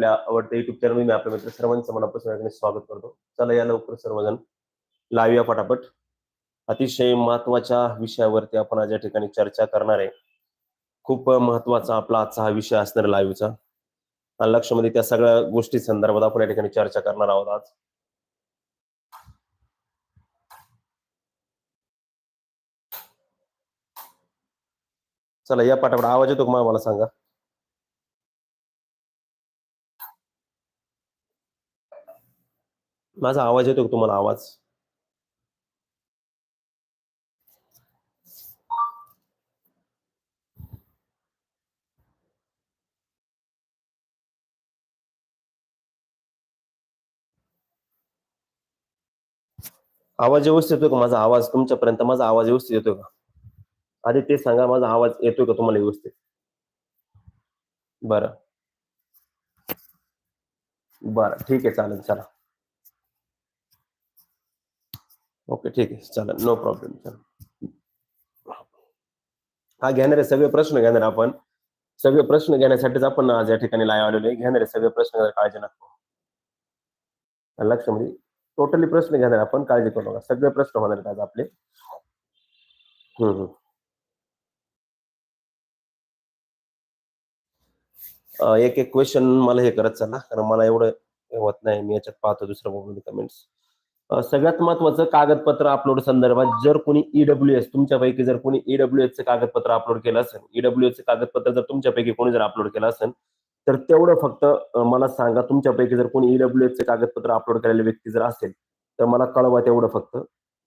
आपल्या आवडत्या YouTube channel मी आपल्या मित्र सर्वांचं मनापासून स्वागत करतो. चला या लवकर सर्वजण. लाईव्ह या अतिशय महत्त्वाच्या विषयावरती आपण आज या ठिकाणी चर्चा करणार आहे. खूप महत्त्वाचा आपला आजचा हा विषय असणार लाईव्हचा आणि लक्षामध्ये त्या सगळ्या गोष्टी संदर्भात आपण या ठिकाणी चर्चा करणार आहोत आज. चला या पाठापट आवाज येतो का मला सांगा. माझा आवाज येतो का तुम्हाला? आवाज? आवाज व्यवस्थित येतो का माझा आवाज? तुमच्यापर्यंत माझा आवाज व्यवस्थित येतो का? आधी ते सांगा माझा आवाज येतोय का तुम्हाला व्यवस्थित? बरं. बरं ठीक आहे चालेल चला. ओके ठीक आहे. चालेल. नो प्रॉब्लेम चालेल. हा घेणारे सगळे प्रश्न घेणार आपण. सगळे प्रश्न घेण्यासाठीच आपण आज या ठिकाणी लाईव्ह आलेलो आहे. घेणारे सगळे प्रश्न काळजी नको. लक्षामध्ये टोटली प्रश्न घेणार आपण काळजी करू नका. सगळे प्रश्न होणार आहेत आज आपले. हम्म हम्म. एक एक क्वेश्चन मला हे करत चला. कारण मला एवढं होत नाही. मी याच्यात पाहतो दुसरं मोबाईल कमेंट्स सगळ्यात महत्वाचं कागदपत्र अपलोड संदर्भात जर कोणी ईडब्ल्यू एस तुमच्यापैकी जर कोणी ईडब्ल्यू एसचं चे कागदपत्र अपलोड केलं असेल ईडब्ल्यू एसचं चे कागदपत्र जर तुमच्यापैकी कोणी जर अपलोड केलं असेल तर तेवढं फक्त मला सांगा तुमच्यापैकी जर कोणी ईडब्ल्यू एस चे कागदपत्र अपलोड केलेले व्यक्ती जर असेल तर मला कळवा तेवढं फक्त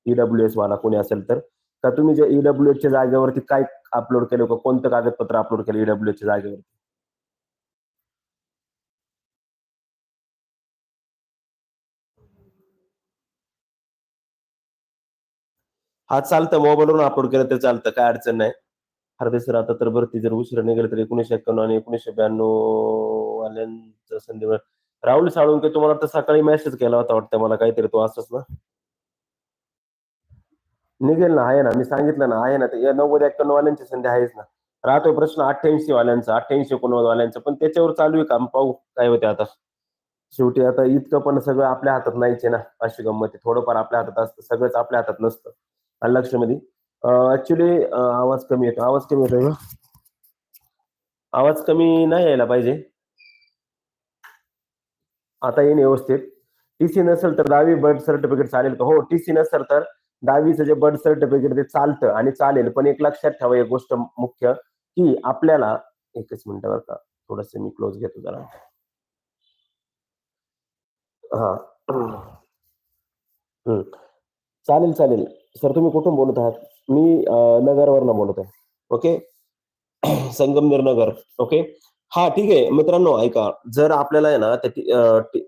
ईडब्ल्यू एस वाला कोणी असेल तर. का तुम्ही जे ईडब्ल्यू एसच्या जागेवरती काय अपलोड केलं कोणतं कागदपत्र अपलोड केलं ईडब्ल्यू एसच्या जागेवरती? हा चालतं मोबाईलवरून अपलोड केलं तर चालतं काय अडचण नाही. अरे सर आता तर भरती जर उशिरा निघाली तर एकोणीशे एक्क्याण्णव आणि एकोणीशे ब्याण्णव वाल्यांचा संधी राहुल साळुंके तुम्हाला तर सकाळी मेसेज केला होता वाटतं मला काहीतरी तो असंच ना? निघेल ना आहे ना मी सांगितलं ना आहे ना ते या नव्वद एक्क्याण्णव वाल्यांची संधी आहेच ना. राहतो प्रश्न अठ्ठ्याऐंशी वाल्यांचा अठ्ठ्याऐंशी एकोणनव्वद वाल्यांचा पण त्याच्यावर चालू आहे काम पाहू काय होते आता. शेवटी आता इतकं पण सगळं आपल्या हातात नाहीच आहे ना अशी गंमत थोडंफार आपल्या हातात असतं सगळंच आपल्या हातात नसतं. लक्षामध्ये. ऍक्च्युली आवाज कमी येतो. आवाज कमी येतोय का? आवाज कमी नाही यायला पाहिजे. आता येईन व्यवस्थित. टीसी नसेल तर दहावी बर्थ सर्टिफिकेट चालेल का? हो टीसी नसेल तर दहावीचं जे बर्थ सर्टिफिकेट ते चालतं आणि चालेल. पण एक लक्षात ठेवा एक गोष्ट मुख्य की आपल्याला एकच मिनिट का. थोडस मी क्लोज घेतो जरा. हा. हम्म. चालेल चालेल. सर तुम्ही कुठून बोलत आहात? मी नगरवरनं बोलत आहे. ओके? संगमनेर नगर. ओके? हा ठीक आहे. मित्रांनो ऐका. जर आपल्याला आहे ना त्या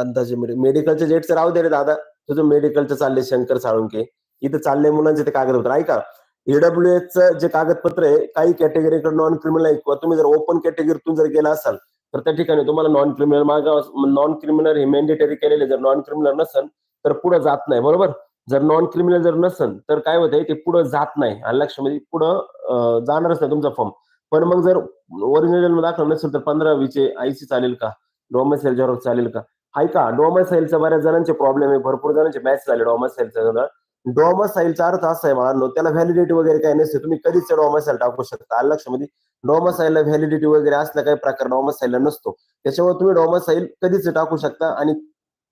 अंदाजे मेडिकलचे जेटचं राहू दे रे दादा. तुझं मेडिकलचं चालले शंकर साळुंके. इथं चालले मुलांचे ते कागदपत्र. ऐका. ईडब्ल्यू एच जे कागदपत्र आहे काही कॅटेगरीकडे नॉन क्रिमिनल आहे. किंवा तुम्ही जर ओपन कॅटेगरीतून जर गेला असाल तर त्या ठिकाणी तुम्हाला नॉन क्रिमिनल मागा नॉन क्रिमिनल हे मॅन्डेटरी केलेले जर नॉन क्रिमिनल नसेल तर पुढे जात नाही. बरोबर? जर नॉन क्रिमिनल जर नसेल तर काय होतंय ते पुढे जात नाही. आणि म्हणजे पुढं जाणारच नाही तुमचा फॉर्म पण मग जर ओरिजिनल दाखल नसेल तर पंधरा वीचे आयसी चालेल का? डोमेसाईल झेरॉक्स चालेल का? ऐका डोमेसाईलचा बऱ्याच जणांचे प्रॉब्लेम आहे. भरपूर जणांचे मॅच झाले डोमेसाईलचा डोमेसाईलचा अर्थ असा आहे मला त्याला व्हॅलिडिटी वगैरे काही नसते. तुम्ही कधीच डोमेसाईल टाकू शकता. आलं लक्षामध्ये डोमेसाईलला व्हॅलिडिटी वगैरे असल्या काही प्रकार डोमेसाईलला नसतो. त्याच्यामुळे तुम्ही डोमेसाईल कधीच टाकू शकता. आणि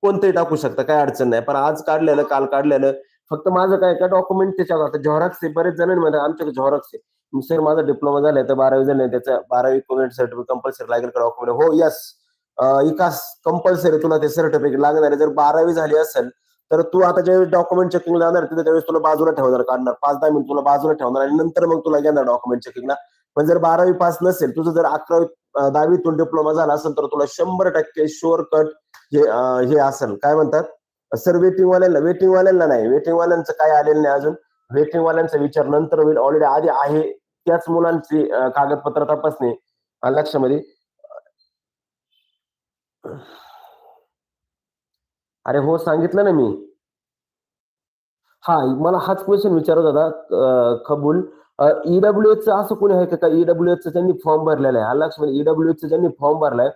कोणतंही टाकू शकता काय अडचण नाही. पण आज काढलेलं काल काढलेलं फक्त माझं काय का डॉक्युमेंट त्याच्यावर आता झॉरॉक्स आहे बरेच जण म्हणजे आमच्याकडे झॉरॉक्स आहे. सर माझा डिप्लोमा झालाय तर बारावी झाले त्याचं बारावी कोविड सर्टिफिकेट कंपल्सरी लागेल का डॉक्युमेंट हो यस इकास कंपल्सरी तुला ते सर्टिफिकेट लागणार आहे. जर बारावी झाली असेल तर तू आता ज्यावेळेस डॉक्युमेंट चेकिंग जाणार तिथे त्यावेळेस तुला बाजूला ठेवणार काढणार. पाच दहा मिनिट तुला बाजूला ठेवणार आणि नंतर मग तुला घेणार डॉक्युमेंट चेकिंगला पण जर बारावी पास नसेल तुझं जर अकरावी दहावीतून डिप्लोमा झाला असेल तर तुला शंभर टक्के शुअर कट हे हे असेल. काय म्हणतात? सर वेटिंग वाल्यांना वेटिंग वाल्यांना नाही. वेटिंग वाल्यांचं काय आलेलं नाही अजून. वेटिंग वाल्यांचा विचार नंतर होईल. ऑलरेडी आधी आहे त्याच मुलांची कागदपत्र तपासणे. लक्षामध्ये? अरे हो सांगितलं ना मी. हा मला हाच क्वेश्चन विचारत होता कबूल. ईडब्ल्यू च असं कोणी आहे का? ईडब्ल्यू च त्यांनी फॉर्म भरलेला आहे? आलं लक्षामध्ये ईडब्ल्यू च ज्यांनी फॉर्म भरलाय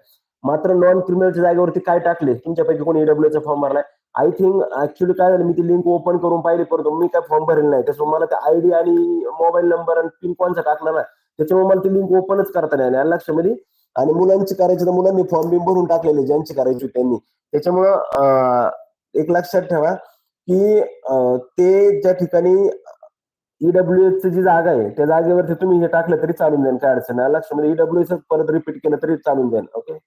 मात्र नॉन क्रिमिनलच्या जागेवरती काय टाकले? तुमच्यापैकी कोणी ईडब्ल्यूचा फॉर्म भरलाय? आय थिंक ऍक्च्युली काय झालं मी ती लिंक ओपन करून पाहिली परंतु मी काय फॉर्म भरले नाही. त्याच्यामुळे मला त्या आयडी आणि मोबाईल नंबर आणि पिन कोणचा टाकला ना त्याच्यामुळे मला ती लिंक ओपनच करता नाही आली. आलं लक्षामध्ये आणि मुलांची करायची तर मुलांनी फॉर्म बिम भरून टाकलेले ज्यांची करायची त्यांनी. त्याच्यामुळं एक लक्षात ठेवा की ते ज्या ठिकाणी ईडब्ल्यू ची जी जागा आहे त्या जागेवरती तुम्ही हे टाकलं तरी चालून जाईल काय अडचण नाही. लक्षामध्ये ईडब्ल्यू परत रिपीट केलं तरी चालून जाईल ओके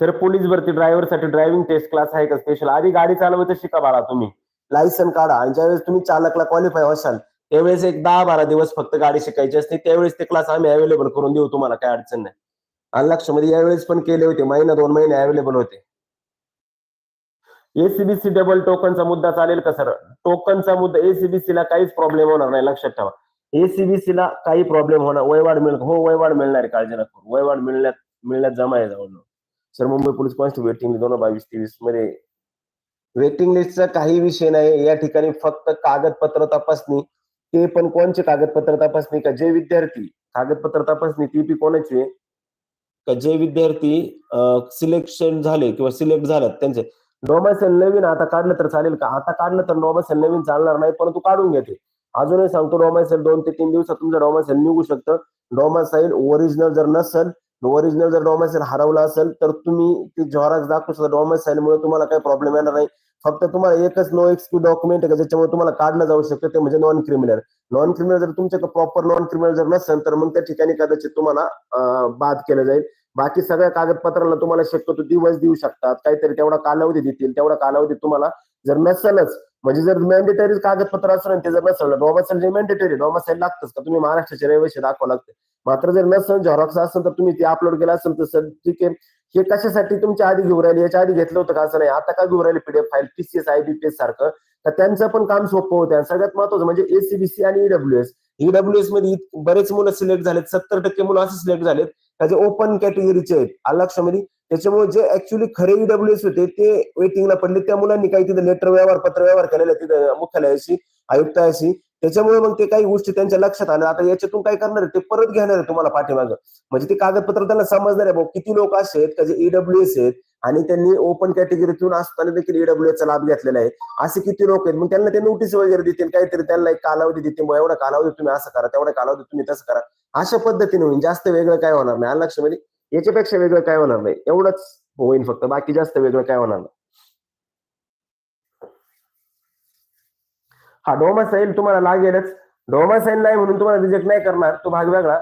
सर पोलीस भरती ड्रायव्हरसाठी ड्रायव्हिंग टेस्ट क्लास आहे का स्पेशल आधी गाडी चालवते शिका बाळा तुम्ही. लायसन काढा आणि ज्यावेळेस तुम्ही चालकला क्वालिफाय असाल त्यावेळेस एक दहा बारा दिवस फक्त गाडी शिकायची असते. त्यावेळेस ते क्लास आम्ही अवेलेबल करून देऊ तुम्हाला काय अडचण नाही. आणि लक्षामध्ये यावेळेस पण केले होते महिना दोन महिने अवेलेबल होते. एसीबीसी डबल टोकनचा मुद्दा चालेल का सर टोकनचा मुद्दा एसीबीसी ला काहीच प्रॉब्लेम होणार नाही लक्षात ठेवा. एसीबीसी ला काही प्रॉब्लेम होणार वयवाढ मिळ हो वयवाढ मिळणार काळजी नका करू. वयवाढ मिळण्यात मिळण्यात जमा आहे जवळ sir Mumbai police constable waiting दोन हजार बावीस तेवीसमध्ये वेटिंग लिस्टचा काही विषय नाही. या ठिकाणी फक्त कागदपत्र तपासणी. ते पण कोणचे कागदपत्र तपासणी का? जे विद्यार्थी कागदपत्र तपासणी ती पी कोणाची आहे? का जे विद्यार्थी सिलेक्शन झाले किंवा सिलेक्ट झालं त्यांचे. डोमासेल नवीन आता काढलं तर चालेल का? आता काढलं तर डोमासेल नवीन चालणार नाही परंतु काढून घेते. अजूनही सांगतो डोमासेल दोन ते तीन दिवसात तुमचं डोमासेल निघू शकतं. डोमासाईल ओरिजिनल जर नसेल ओरिजिनल जर डोमासेल हरवला असेल तर तुम्ही ते झॉरक्स दाखवू शकता. डोमासाईल मुळे तुम्हाला काही प्रॉब्लेम येणार नाही. फक्त तुम्हाला एकच नो एक्सक्यू डॉक्युमेंट आहे ज्याच्यामुळे तुम्हाला काढलं जाऊ शकतं ते म्हणजे नॉन क्रिमिनल नॉन क्रिमिनल जर तुमच्याकडे प्रॉपर नॉन क्रिमिनल जर नसेल तर मग त्या ठिकाणी कदाचित तुम्हाला बाद केलं जाईल. बाकी सगळ्या कागदपत्राला तुम्हाला शक्यतो दिवस देऊ शकतात. काहीतरी तेवढा कालावधी देतील. तेवढा कालावधी तुम्हाला जर नसेलच म्हणजे जर मॅन्डेटरी कागदपत्र असलं ते जर नसलं डॉमासाईल जे मॅन्डेटरी डॉमासाईल लागतंच का? तुम्ही महाराष्ट्राचे रहिवासी दाखवा लागते मात्र जर नसेल झेरॉक्स असेल तर तुम्ही ते अपलोड केलं असेल तर सर ठीक आहे. हे कशासाठी तुमच्या आधी घेऊन राहिले? याच्या आधी घेतलं होतं का असं नाही? आता का घेऊन राहिले पीडीएफ फाईल पीसीएस आयबीपीएस सारखं? तर त्यांचं पण काम सोपं होतं. आणि सगळ्यात महत्वाचं म्हणजे एसीबीसी आणि ईडब्ल्यूएस ईडब्ल्यूएसमध्ये बरेच मुलं सिलेक्ट झालेत. सत्तर टक्के मुलं असे सिलेक्ट झालेत. त्याचे ओपन कॅटेगरीचे आहेत. आलं त्याच्यामुळे जे ऍक्च्युली खरे ईडब्ल्यूएस होते ते वेटिंगला पडले. त्या मुलांनी काही तिथे लेटर व्यवहार पत्र व्यवहार केलेला तिथे तिथं मुख्यालयाशी आयुक्ताशी. त्याच्यामुळे मग ते काही गोष्टी त्यांच्या लक्षात आल्या. आता याच्यातून काय करणार आहे? ते परत घेणार आहे तुम्हाला पाठीमागं. म्हणजे ते कागदपत्र त्यांना समजणार आहे भाऊ. किती लोक असे आहेत का जे ईडब्ल्यूएस आहेत आणि त्यांनी ओपन कॅटेगरीतून असताना देखील ईडब्ल्यू चा लाभ घेतलेला आहे. असे किती लोक आहेत? मग त्यांना ते नोटीस वगैरे देतील काहीतरी त्यांना एक कालावधी देतील. एवढा कालावधी तुम्ही असं करा तेवढा कालावधी तुम्ही तसं करा. अशा पद्धतीने होईल. जास्त वेगळं काय होणार नाही. आलं लक्षामध्ये? याच्यापेक्षा वेगळं काय होणार नाही? एवढंच होईल फक्त. बाकी जास्त वेगळं काय होणार नाही. हा डोमासाईल तुम्हाला लागेलच. डोमासाईल नाही म्हणून तुम्हाला रिजेक्ट नाही करणार. तो भाग वेगळा.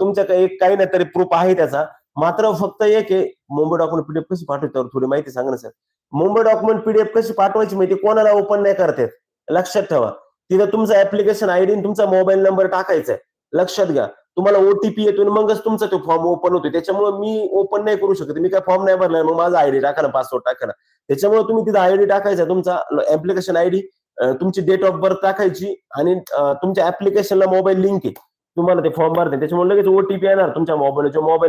तुमच्याकडे एक काही नाही तरी प्रूफ आहे त्याचा. मात्र फक्त एक आहे मुंबई डॉक्युमेंट पीडीएफ कशी पाठवतो थोडी माहिती सांगा ना सर मुंबई डॉक्युमेंट पीडीएफ कशी पाठवायची माहिती कोणाला ओपन नाही करतात लक्षात ठेवा. तिथं तुमचा ऍप्लिकेशन आयडी तुमचा मोबाईल नंबर टाकायचा आहे लक्षात घ्या. तुम्हाला ओटीपी येतो मगच तुमचा तो फॉर्म ओपन होतो त्याच्यामुळे मी ओपन नाही करू शकत. मी काय फॉर्म नाही भरला मग माझा आयडी टाका ना पासवर्ड टाका ना. त्याच्यामुळे तुम्ही तिथं आयडी टाकायचा तुमचा ऍप्लिकेशन आयडी तुमची डेट ऑफ बर्थ टाकायची आणि तुमच्या ऍप्लिकेशनला मोबाईल लिंक आहे. तुम्हाला ते फॉर्म भरते त्याच्यामुळे लगेच ओटीपी येणार तुमच्या मोबाईल मोबाईल